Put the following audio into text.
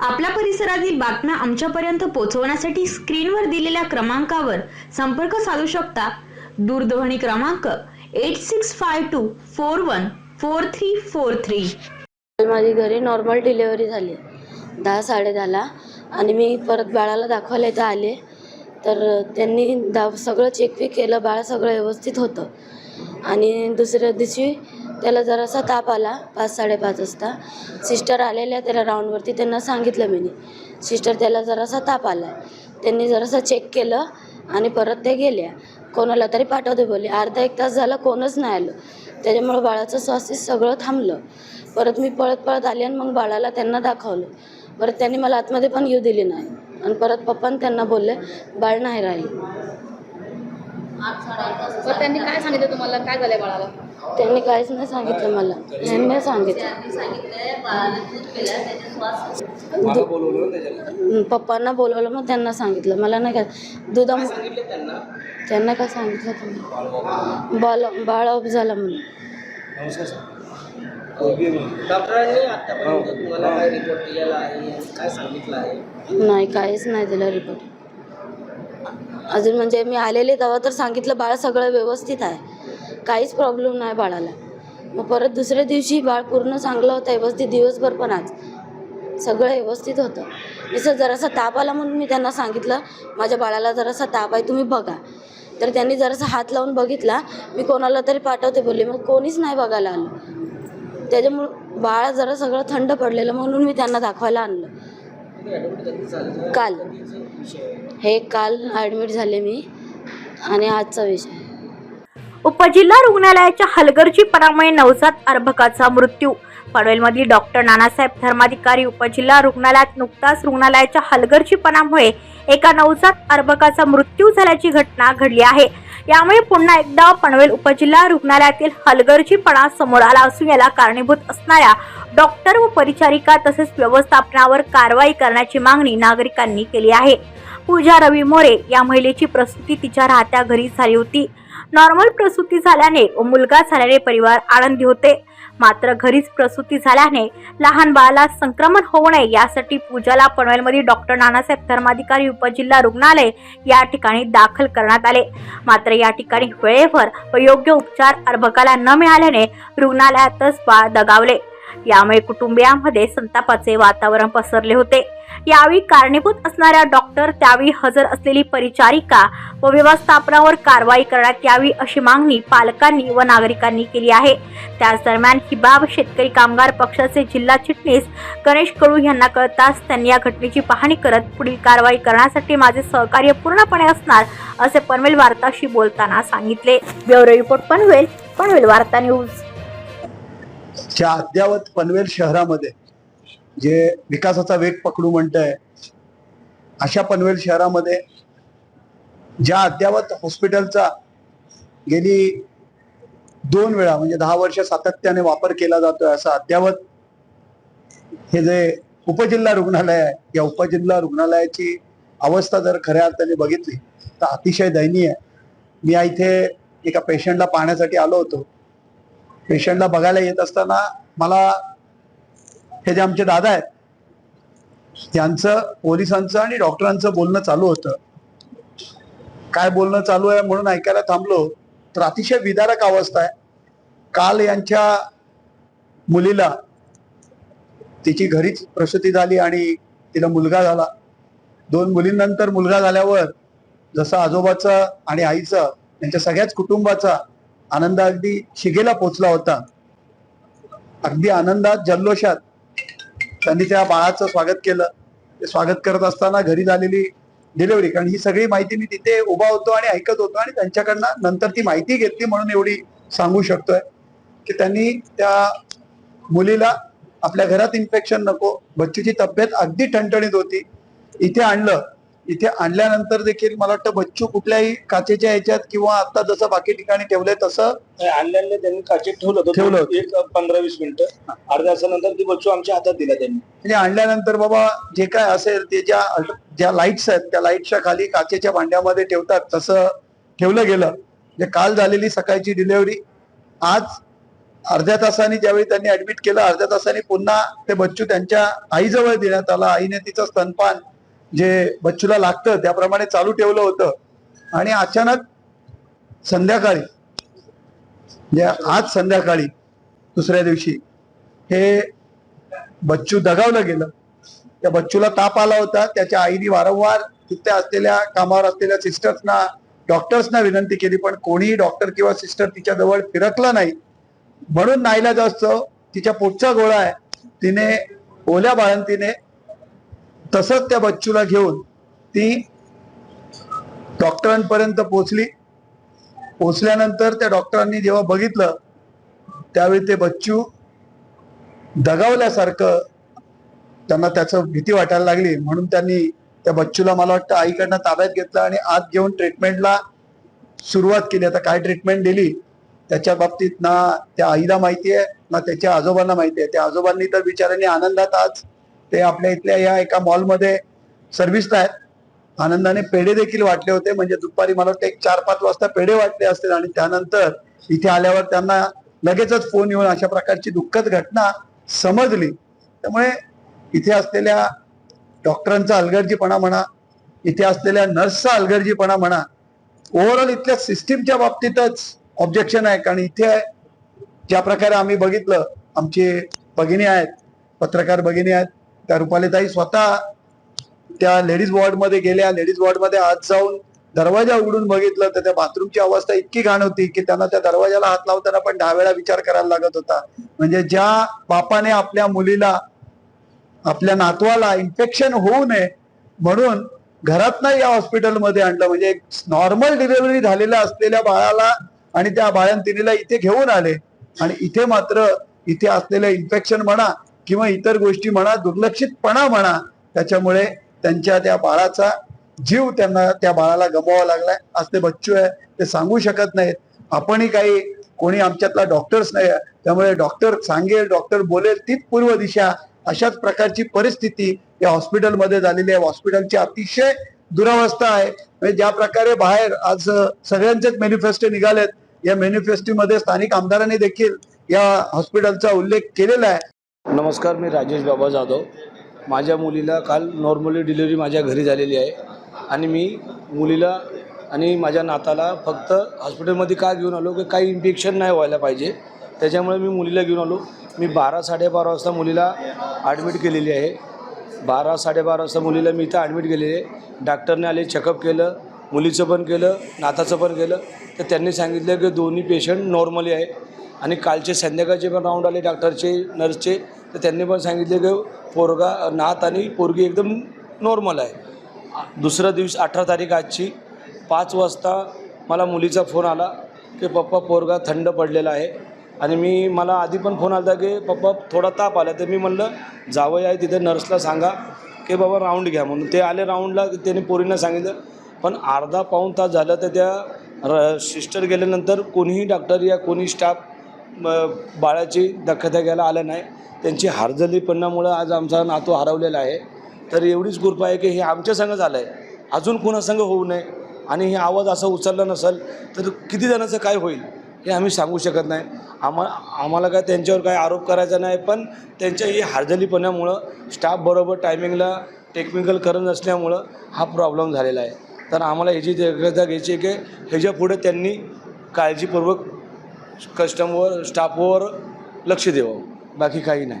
आपल्या परिसरातील बातम्या आमच्यापर्यंत पोहोचवण्यासाठी स्क्रीनवर दिलेल्या क्रमांकावर संपर्क साधू शकता. दूरध्वनी क्रमांक eight six five two four one four three four three. माझी घरी नॉर्मल डिलेवरी झाली. दहा साडेदहाला आणि मी परत बाळाला दाखवायला इथं आले. तर त्यांनी दा सगळं चेक केलं. बाळ सगळं व्यवस्थित होतं. आणि दुसऱ्या दिवशी त्याला जरासा ताप आला पाच साडेपाच वाजता. सिस्टर आलेल्या त्याला राऊंडवरती त्यांना सांगितलं मी सिस्टर त्याला जरासा ताप आला. त्यांनी जरासा चेक केलं आणि परत ते गेल्या. कोणाला तरी पाठवते बोलले. अर्धा एक तास झाला कोणच नाही आलं. त्याच्यामुळं बाळाचं स्वास्थ्य सगळं थांबलं. परत मी पळत पळत आले आणि मग बाळाला त्यांना दाखवलं. परत त्यांनी मला आतमध्ये पण येऊ दिली नाही. आणि परत पप्पान त्यांना बोलले बाळ नाही राहील. त्यांनी काय सांगितलं तुम्हाला? काय झालं बाळाला? त्यांनी काहीच नाही सांगितलं मला. यांनी सांगितलं. हं, पप्पांना बोलवलं मग त्यांना सांगितलं. मला नाही काय दुधा त्यांना? काय सांगितलं तुम्ही बाळ बाळ ऑफ झाला म्हणून. डॉक्टरांनी आतापर्यंत तुम्हाला काय रिपोर्ट दिलेला आहे? काय सांगितलं आहे? नाही काहीच नाही दिलं रिपोर्ट अजून म्हणजे मी आलेले तेव्हा तर सांगितलं बाळ सगळं व्यवस्थित आहे. काहीच प्रॉब्लेम नाही बाळाला. मग परत दुसऱ्या दिवशी बाळ पूर्ण चांगलं होतं व्यवस्थित दिवसभर पण आज. सगळं व्यवस्थित होतं. जसं जरासा ताप आला म्हणून मी त्यांना सांगितलं माझ्या बाळाला जरासा ताप आहे तुम्ही बघा. तर त्यांनी जरासा हात लावून बघितला. मी कोणाला तरी पाठवते बोलले मग कोणीच नाही बघायला आलं. त्याच्यामुळं बाळ जरा सगळं थंड पडलेलं म्हणून मी त्यांना दाखवायला आणलं. काल. हे काल ॲडमिट झाले मी. आणि आजचा विषय. उपजिल्हा रुग्णालयाच्या हलगर्जीपणामुळे नवजात अर्भकाचा मृत्यू. पनवेलमधील डॉक्टर नानासाहेब धर्माधिकारी उपजिल्हा रुग्णालयात नुकताच रुग्णालयाच्या हलगर्जीपणामुळे एका नवजात अर्भकाचा मृत्यू झाल्याची घटना घडली आहे. यामुळे पुन्हा एकदा पनवेल उपजिल्हा रुग्णालयातील हलगर्जीपणा समोर आला असून याला कारणीभूत असणाऱ्या डॉक्टर व परिचारिका तसेच व्यवस्थापनावर कारवाई करण्याची मागणी नागरिकांनी केली आहे. पूजा रवी मोरे या महिलेची प्रसूती तिच्या राहत्या घरी झाली होती. नॉर्मल प्रसूती झाल्याने व मुलगा झाल्याने परिवार आनंदी होते. मात्र घरीच प्रसूती झाल्याने लहान बाळाला संक्रमण होऊ नये यासाठी पूजाला पनवेलमधील डॉक्टर नानासाहेब धर्माधिकारी उपजिल्हा रुग्णालय या ठिकाणी दाखल करण्यात आले. मात्र या ठिकाणी वेळेवर व योग्य उपचार अर्भकाला न मिळाल्याने रुग्णालयातच बाळ दगावले. यामुळे कुटुंबियांमध्ये संतापाचे वातावरण पसरले होते. यावेळी कारणीभूत असणाऱ्या डॉक्टर त्यावेळी हजर असलेली परिचारिका व व्यवस्थापनावर कारवाई करण्यात यावी अशी मागणी पालकांनी व नागरिकांनी केली आहे. त्याच दरम्यान ही बाब शेतकरी कामगार पक्षाचे जिल्हा चिटणीस गणेश कडू यांना कळताच त्यांनी या घटनेची पाहणी करत पुढील कारवाई करण्यासाठी माझे सहकार्य पूर्णपणे असणार असे पनवेल वार्ताशी बोलताना सांगितले. ब्युरो रिपोर्ट पनवेल पनवेल वार्ता न्यूज. च्या अद्यावत पनवेल शहरामध्ये जे विकासाचा वेग पकडू म्हणतंय अशा पनवेल शहरामध्ये ज्या अद्यावत हॉस्पिटलचा गेली दोन वेळा म्हणजे दहा वर्ष सातत्याने वापर केला जातोय असं अद्यावत हे जे उपजिल्हा रुग्णालय आहे या उपजिल्हा रुग्णालयाची अवस्था जर खऱ्या अर्थाने बघितली तर अतिशय दयनीय मी इथे एका पेशंटला पाहण्यासाठी आलो होतो. पेशंटला बघायला येत असताना मला हे जे आमचे दादा आहेत यांचं पोलिसांचं आणि डॉक्टरांचं बोलणं चालू होतं. काय बोलणं चालू आहे म्हणून ऐकायला थांबलो तर अतिशय विदारक अवस्था आहे. काल यांच्या मुलीला तिची घरीच प्रसूती झाली आणि तिला मुलगा झाला. दोन मुलींनंतर मुलगा झाल्यावर जसं आजोबाचं आणि आईचं यांच्या सगळ्याच कुटुंबाचा आनंद अगदी शिगेला पोचला होता. अगदी आनंदात जल्लोषात. त्यांनी त्या बाळाचं स्वागत केलं. ते स्वागत करत असताना घरी झालेली डिलेवरी कारण ही सगळी माहिती मी तिथे उभा होतो आणि ऐकत होतो आणि त्यांच्याकडनं नंतर ती माहिती घेतली म्हणून एवढी सांगू शकतोय. की त्यांनी त्या मुलीला आपल्या घरात इन्फेक्शन नको बच्चूची तब्येत अगदी ठणठणीत होती. इथे आणलं. इथे आणल्यानंतर देखील मला वाटतं बच्चू कुठल्याही काचेच्या ह्याच्यात किंवा आता जसं बाकी ठिकाणी ठेवलंय तसं आणल्याने त्यांनी काचेत ठेवलं होतं. ठेवलं होतं. एक पंधरा वीस मिनिटं. अर्ध्या तासानंतर ती बच्चू आमच्या हातात दिला त्यांनी. म्हणजे आणल्यानंतर बाबा जे काय असेल ते ज्या ज्या लाईट्स आहेत त्या लाईटच्या खाली काचेच्या भांड्यामध्ये ठेवतात तसं ठेवलं गेलं. म्हणजे काल झालेली सकाळची डिलिव्हरी आज अर्ध्या तासाने ज्यावेळी त्यांनी ऍडमिट केलं अर्ध्या तासाने पुन्हा ते बच्चू त्यांच्या आईजवळ देण्यात आला. आईने तिचं स्तनपान जे बच्चूला लागतं त्याप्रमाणे चालू ठेवलं होतं. आणि अचानक संध्याकाळी म्हणजे आज संध्याकाळी दुसऱ्या दिवशी हे बच्चू दगावलं गेलं. त्या बच्चूला ताप आला होता. त्याच्या आईने वारंवार तिथे असलेल्या कामावर असलेल्या सिस्टर्सना डॉक्टर्सना विनंती केली पण कोणीही डॉक्टर किंवा सिस्टर तिच्या जवळ फिरकला नाही. म्हणून नाईला जास्त तिच्या पोटचा गोळा आहे. तिने ओल्या बाळंतीने तसंच त्या बच्चूला घेऊन ती डॉक्टरांपर्यंत पोचली पोचल्यानंतर त्या डॉक्टरांनी जेव्हा बघितलं त्यावेळी ते बच्चू दगावल्यासारखं त्यांना त्याचं भीती वाटायला लागली. म्हणून त्यांनी त्या बच्चूला मला वाटतं आईकडनं ताब्यात घेतलं आणि आत घेऊन ट्रीटमेंटला सुरुवात केली. आता काय ट्रीटमेंट दिली? त्याच्या बाबतीत ना त्या आईला माहिती आहे ना त्याच्या आजोबांना माहिती आहे. त्या आजोबांनी तर बिचाऱ्यांनी आनंदात आज ते आपल्या इथल्या या एका मॉलमध्ये सर्व्हिसला आहेत. आनंदाने पेढे देखील वाटले होते. म्हणजे दुपारी मला वाटतं एक चार पाच वाजता पेढे वाटले असतील आणि त्यानंतर इथे आल्यावर त्यांना लगेचच फोन येऊन अशा प्रकारची दुःखद घटना समजली. त्यामुळे इथे असलेल्या डॉक्टरांचा अलगर्जीपणा म्हणा इथे असलेल्या नर्सचा अलगर्जीपणा म्हणा ओव्हरऑल इथल्या सिस्टीमच्या बाबतीतच ऑब्जेक्शन आहे. कारण इथे ज्या प्रकारे आम्ही बघितलं आमचे भगिनी आहेत पत्रकार भगिनी आहेत त्या रुपालीताई स्वतः त्या लेडीज वॉर्डमध्ये गेल्या लेडीज वॉर्डमध्ये आत जाऊन दरवाजा उघडून बघितलं. तर त्या बाथरूमची अवस्था इतकी घाण होती की त्यांना त्या दरवाजाला हात लावताना पण दहा वेळा विचार करायला लागत होता. म्हणजे ज्या बापाने आपल्या मुलीला आपल्या नातवाला इन्फेक्शन होऊ नये म्हणून घरात नाही या हॉस्पिटलमध्ये आणलं. म्हणजे एक नॉर्मल डिलिव्हरी झालेल्या असलेल्या बाळाला आणि त्या बाळंतिनीला इथे घेऊन आले. आणि इथे मात्र इथे असलेलं इन्फेक्शन म्हणा किंवा इतर गोष्टी म्हणा दुर्लक्षितपणा म्हणा त्याच्यामुळे त्यांच्या त्या बाळाचा जीव त्यांना त्या बाळाला गमवावा लागलाय. आज ते बच्चू आहे ते सांगू शकत नाहीत. आपणही काही कोणी आमच्यातला डॉक्टर्स नाही आहे त्यामुळे डॉक्टर सांगेल डॉक्टर बोलेल तीच पूर्व दिशा. अशाच प्रकारची परिस्थिती या हॉस्पिटलमध्ये झालेली आहे. हॉस्पिटलची अतिशय दुरावस्था आहे. म्हणजे ज्या प्रकारे बाहेर आज सगळ्यांचेच मेनिफेस्टो निघालेत. या मॅनिफेस्टोमध्ये स्थानिक आमदारांनी देखील या हॉस्पिटलचा उल्लेख केलेला आहे. नमस्कार मी राजेश बाबा जाधव. माझ्या मुलीला काल नॉर्मली डिलिव्हरी माझ्या घरी झालेली आहे. आणि मी मुलीला आणि माझ्या नाताला फक्त हॉस्पिटलमध्ये का घेऊन आलो? की काही इन्फेक्शन नाही व्हायला पाहिजे. त्याच्यामुळे मी मुलीला घेऊन आलो. मी बारा साडेबारा वाजता मुलीला ॲडमिट केलेली आहे. बारा साडेबारा वाजता मुलीला मी इथं ॲडमिट केलेली आहे. डॉक्टरने आले चेकअप केलं मुलीचं पण केलं नाताचं पण केलं. तर त्यांनी सांगितलं की दोन्ही पेशंट नॉर्मली आहे. आणि कालचे संध्याकाळचे पण राऊंड आले डॉक्टरचे नर्सचे तर त्यांनी पण सांगितले की पोरगा नात आणि पोरगी एकदम नॉर्मल आहे. दुसरा दिवस अठरा तारीख आजची पाच वाजता मला मुलीचा फोन आला की पप्पा पोरगा थंड पडलेला आहे. आणि मी मला आधी पण फोन आला की पप्पा थोडा ताप आला. तर मी म्हणलं जावं आहे तिथे नर्सला सांगा की बाबा राऊंड घ्या. म्हणून ते आले राऊंडला त्याने पोरींना सांगितलं. पण अर्धा पाऊण तास झालं तर त्या र सिस्टर गेल्यानंतर कोणीही डॉक्टर या कोणी स्टाफ बाळाची दखता घ्यायला आलं नाही. त्यांची हारजलीपणामुळं आज आमचा नातू हरवलेला आहे. तर एवढीच कृपा आहे की हे आमच्या संग झालं आहे अजून कुणासंग होऊ नये आणि हे आवाज असा उचलला नसेल तर किती जणांचं काय होईल हे आम्ही सांगू शकत नाही. आम्हा आम्हाला काय त्यांच्यावर काय आरोप करायचा नाही पण त्यांच्या ही हारजलीपणामुळं स्टाफ बरोबर टायमिंगला टेक्निकल करत नसल्यामुळं हा प्रॉब्लेम झालेला आहे. तर आम्हाला ह्याची दक्षता घ्यायची आहे की ह्याच्या पुढे त्यांनी काळजीपूर्वक कस्टमवर स्टाफवर लक्ष द्यावं बाकी काही नाही.